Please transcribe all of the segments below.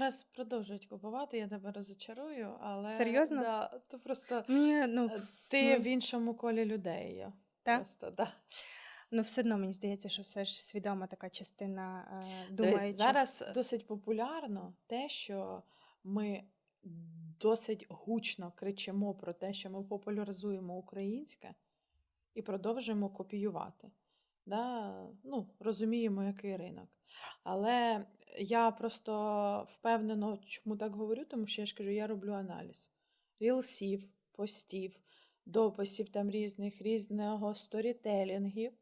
зараз продовжують купувати, я тебе розочарую, але Серйозно? Да, то просто Мені, ну, е, ти ну, в іншому колі людей є. Та? Просто, да. ну, все одно мені здається, що все ж свідома така частина е, Дивись, зараз досить популярно те, що ми досить гучно кричимо про те, що ми популяризуємо українське і продовжуємо копіювати. Да? Ну, розуміємо, який ринок. Але я просто впевнено, чому так говорю, тому що я ж кажу, я роблю аналіз рілсів, постів, дописів там різних, різного сторітелінгів.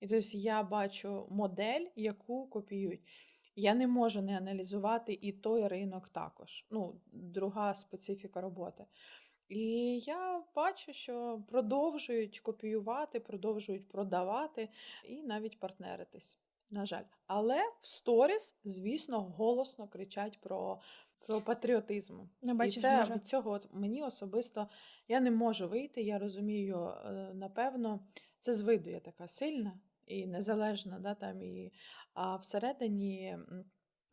І тобто я бачу модель, яку копіюють. Я не можу не аналізувати і той ринок також. Ну, друга специфіка роботи. І я бачу, що продовжують копіювати, продовжують продавати і навіть партнеритись. На жаль. Але в сторіс, звісно, голосно кричать про, про патріотизм. Ну, І це може. від цього от мені особисто я не можу вийти. Я розумію, е, напевно, це з виду я така сильна і незалежна, да, там, і, а всередині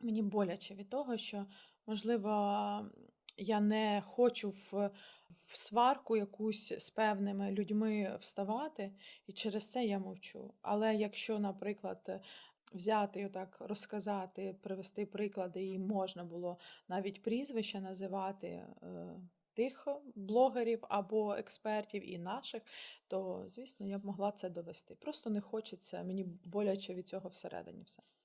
мені боляче від того, що, можливо, я не хочу в, в сварку якусь з певними людьми вставати, і через це я мовчу. Але якщо, наприклад, взяти отак розказати, привести приклади, і можна було навіть прізвища називати е, тих блогерів або експертів і наших, то звісно я б могла це довести. Просто не хочеться, мені боляче від цього всередині все.